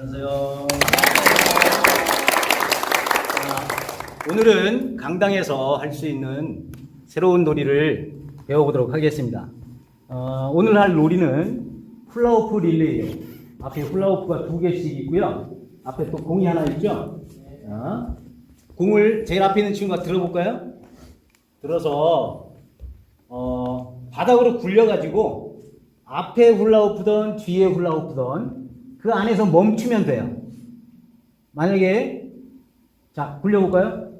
안녕하세요. 오늘은 강당에서 할 수 있는 새로운 놀이를 배워보도록 하겠습니다. 어, 오늘 할 놀이는 훌라후프 릴레이예요. 앞에 훌라후프가 두 개씩 있고요. 앞에 또 공이 하나 있죠. 자, 공을 제일 앞에 있는 친구가 들어볼까요? 들어서 어, 바닥으로 굴려가지고 앞에 훌라후프던 뒤에 훌라후프던 그 안에서 멈추면 돼요. 만약에 자 굴려볼까요?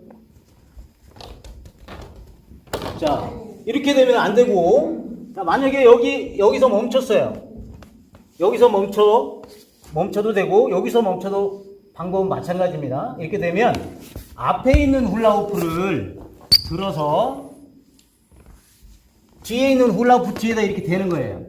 자 이렇게 되면 안 되고 자 만약에 여기 여기서 멈췄어요. 여기서 멈춰 멈춰도 되고 여기서 멈춰도 방법은 마찬가지입니다. 이렇게 되면 앞에 있는 훌라후프를 들어서 뒤에 있는 훌라후프 뒤에다 이렇게 대는 거예요.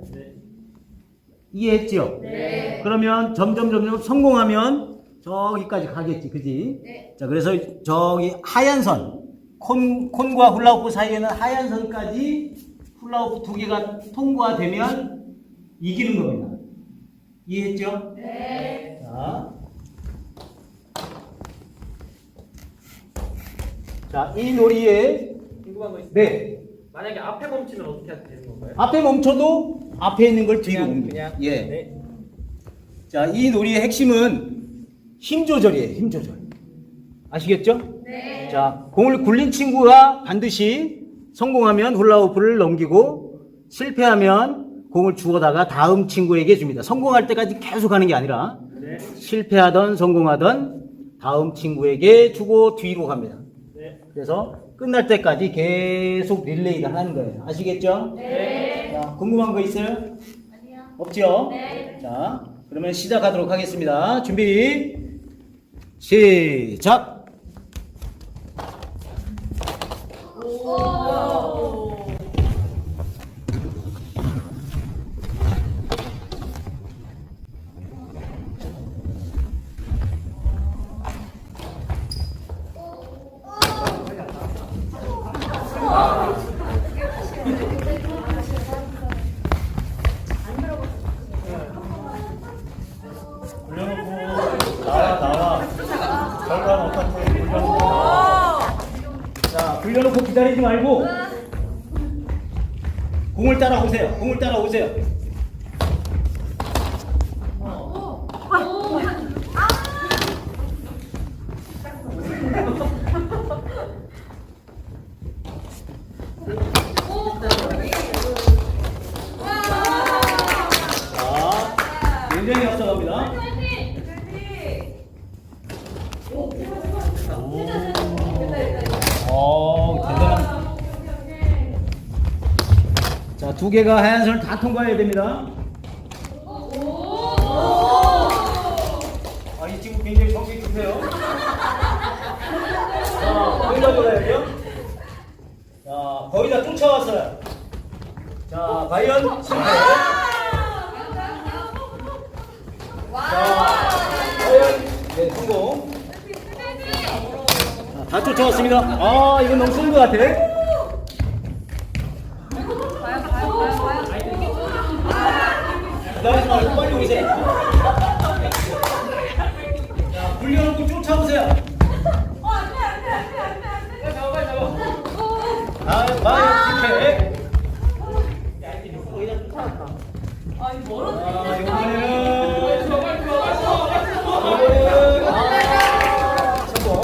이해했죠? 네. 그러면 점점 점점 성공하면 저기까지 가겠지, 그지? 네. 자, 그래서 저기 하얀 선, 콘, 콘과 훌라후프 사이에는 하얀 선까지 훌라후프 두 개가 통과되면 이기는 겁니다. 이해했죠? 네. 자. 자, 이 놀이에, 궁금한 거 있어요. 네. 만약에 앞에 멈추면 어떻게 되는 건가요? 앞에 멈춰도 앞에 있는 걸 뒤로 그냥. 그냥 예. 네. 자, 이 놀이의 핵심은 힘 조절이에요. 힘 조절. 아시겠죠? 네. 자, 공을 굴린 친구가 반드시 성공하면 훌라후프를 넘기고 실패하면 공을 주워다가 다음 친구에게 줍니다. 성공할 때까지 계속 하는 게 아니라 네. 실패하던 성공하던 다음 친구에게 주고 뒤로 갑니다. 네. 그래서 끝날 때까지 계속 릴레이를 하는 거예요. 아시겠죠? 네. 자, 궁금한 거 있어요? 아니요. 없죠? 네. 자, 그러면 시작하도록 하겠습니다. 준비, 시작! 오. 굴려놓고, 나와, 나와. 결과는 어떻게 굴려놓고 나와. 자, 굴려놓고 기다리지 말고, 공을 따라오세요. 공을 따라오세요. 자, 굉장히 앞서갑니다. 어, 자, 두 개가 하얀 선을 다 통과해야 됩니다. 아, 이 친구 굉장히 성격이 급해요. 자, 거의 다 돌아야죠. 자, 거의 다 쫓아왔어요. 자, 과연 실패. 자, 과연 네, 성공. 자, 다 쫓아왔습니다. 아, 이건 너무 센것 같아. 기다리지 말고 빨리 오세요. 자, 굴려놓고 쫓아오세요. 아, 과연 실패. 아, 이번에는 이번에는 아, 성공.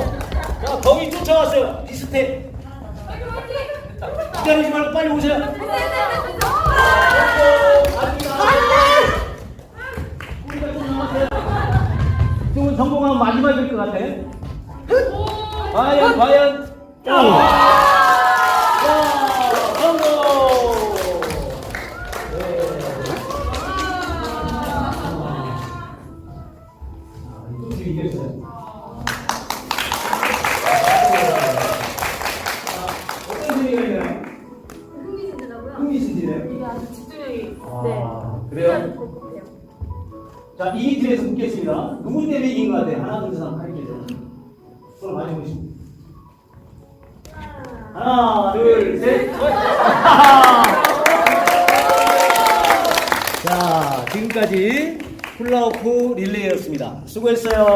자, 거의 쫓아왔어요. 비슷해. 기다리지 말고 빨리 오세요. 이쪽은 성공하면 마지막일 것 같아. 과연, 과연. 와, 성공! 네. 아, 어떤 있나요? 흥미진진하고요. 흥미진진해요? 이게 아주 집중력이. 아, 네. 그래요? 벅벅해요. 자, 이 팀에서 묻겠습니다. 누구 때문에 이긴 것 같아요? 하나, 둘, 셋, 한번 가르쳐주세요. 손을 많이 보시고. 하나, 둘, 셋. 자, 지금까지 훌라후프 릴레이였습니다. 수고했어요.